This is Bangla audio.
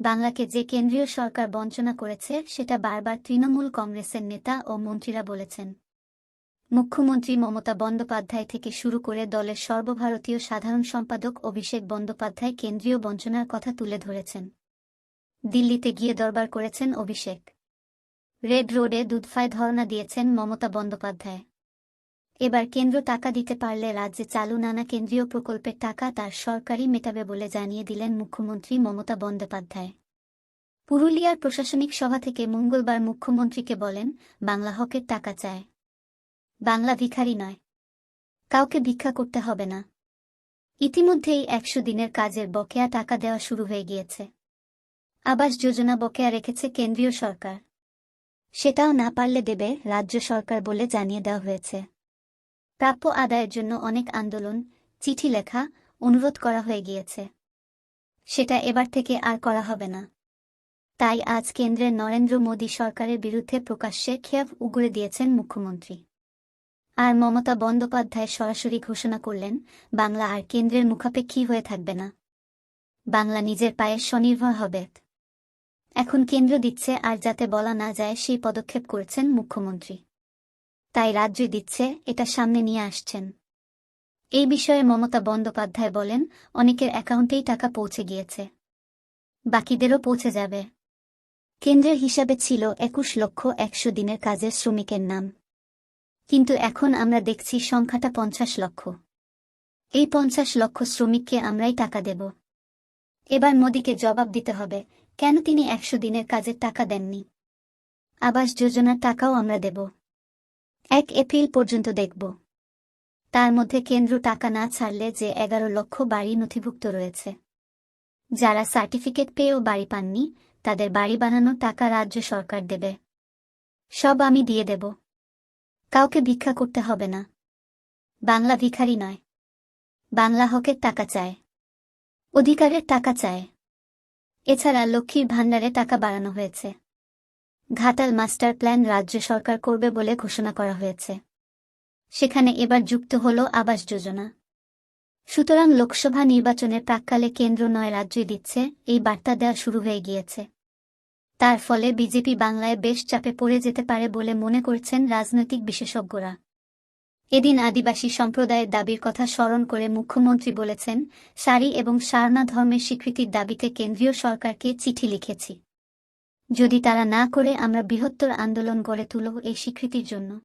বাংলাকে যে কেন্দ্রীয় সরকার বঞ্চনা করেছে, সেটা বারবার তৃণমূল কংগ্রেসের নেতা ও মন্ত্রীরা বলেছেন। মুখ্যমন্ত্রী মমতা বন্দ্যোপাধ্যায় থেকে শুরু করে দলের সর্বভারতীয় সাধারণ সম্পাদক অভিষেক বন্দ্যোপাধ্যায় কেন্দ্রীয় বঞ্চনার কথা তুলে ধরেছেন। দিল্লিতে গিয়ে দরবার করেছেন অভিষেক। রেড রোডে দুধফায় ধর্ণা দিয়েছেন মমতা বন্দ্যোপাধ্যায়। এবার কেন্দ্র টাকা দিতে পারলে রাজ্যে চালু নানা কেন্দ্রীয় প্রকল্পের টাকা তার সরকারই মেটাবে বলে জানিয়ে দিলেন মুখ্যমন্ত্রী মমতা বন্দ্যোপাধ্যায়। পুরুলিয়ার প্রশাসনিক সভা থেকে মঙ্গলবার মুখ্যমন্ত্রীকে বলেন, বাংলা হকের টাকা চায়। বাংলা ভিখারি নয়। কাউকে ভিক্ষা করতে হবে না। ইতিমধ্যেই একশো দিনের কাজের বকেয়া টাকা দেওয়া শুরু হয়ে গিয়েছে। আবাস যোজনা বকেয়া রেখেছে কেন্দ্রীয় সরকার। সেটাও না পারলে দেবে রাজ্য সরকার বলে জানিয়ে দেওয়া হয়েছে। প্রাপ্য আদায়ের জন্য অনেক আন্দোলন, চিঠি লেখা, অনুরোধ করা হয়ে গিয়েছে। সেটা এবার থেকে আর করা হবে না। তাই আজ কেন্দ্রের নরেন্দ্র মোদী সরকারের বিরুদ্ধে প্রকাশ্যে ক্ষেপ উগড়ে দিয়েছেন মুখ্যমন্ত্রী। আর মমতা বন্দ্যোপাধ্যায় সরাসরি ঘোষণা করলেন, বাংলা আর কেন্দ্রের মুখাপেক্ষী হয়ে থাকবে না। বাংলা নিজের পায়ে স্বনির্ভর হবে। এখন কেন্দ্র দিচ্ছে আর যাতে বলা না যায় সেই পদক্ষেপ করেছেন মুখ্যমন্ত্রী। তাই রাজ্য দিচ্ছে, এটা সামনে নিয়ে আসছেন। এই বিষয়ে মমতা বন্দ্যোপাধ্যায় বলেন, অনেকের অ্যাকাউন্টেই টাকা পৌঁছে গিয়েছে। বাকিদেরও পৌঁছে যাবে। কেন্দ্রের হিসাবে ছিল একুশ লক্ষ একশো দিনের কাজের শ্রমিকের নাম। কিন্তু এখন আমরা দেখছি সংখ্যাটা পঞ্চাশ লক্ষ। এই পঞ্চাশ লক্ষ শ্রমিককে আমরাই টাকা দেব। এবার মোদীকে জবাব দিতে হবে, কেন তিনি একশো দিনের কাজের টাকা দেননি? আবাস যোজনার টাকাও আমরা দেব। এক এপ্রিল পর্যন্ত দেখব। তার মধ্যে কেন্দ্র টাকা না ছাড়লে যে এগারো লক্ষ বাড়ি নথিভুক্ত রয়েছে। যারা সার্টিফিকেট পেয়েও বাড়ি পাননি, তাদের বাড়ি বানানোর টাকা রাজ্য সরকার দেবে। সব আমি দিয়ে দেব। কাউকে ভিক্ষা করতে হবে না। বাংলা ভিখারি নয়। বাংলা হকের টাকা চায়। অধিকারের টাকা চায়। এছাড়া লক্ষ্মীর ভাণ্ডারে টাকা বাড়ানো হয়েছে। ঘাটাল মাস্টার প্ল্যান রাজ্য সরকার করবে বলে ঘোষণা করা হয়েছে। সেখানে এবার যুক্ত হল আবাস যোজনা। সুতরাং লোকসভা নির্বাচনের প্রাককালে কেন্দ্র নয় রাজ্যই দিচ্ছে, এই বার্তা দেওয়া শুরু হয়ে গিয়েছে। তার ফলে বিজেপি বাংলায় বেশ চাপে পড়ে যেতে পারে বলে মনে করছেন রাজনৈতিক বিশেষজ্ঞরা। এদিন আদিবাসী সম্প্রদায়ের দাবির কথা স্মরণ করে মুখ্যমন্ত্রী বলেছেন, সারি এবং সারনা ধর্মের স্বীকৃতির দাবিতে কেন্দ্রীয় সরকারকে চিঠি লিখেছি। যদি তারা না করে আমরা বৃহত্তর আন্দোলন গড়ে তুলব এই স্বীকৃতির জন্য।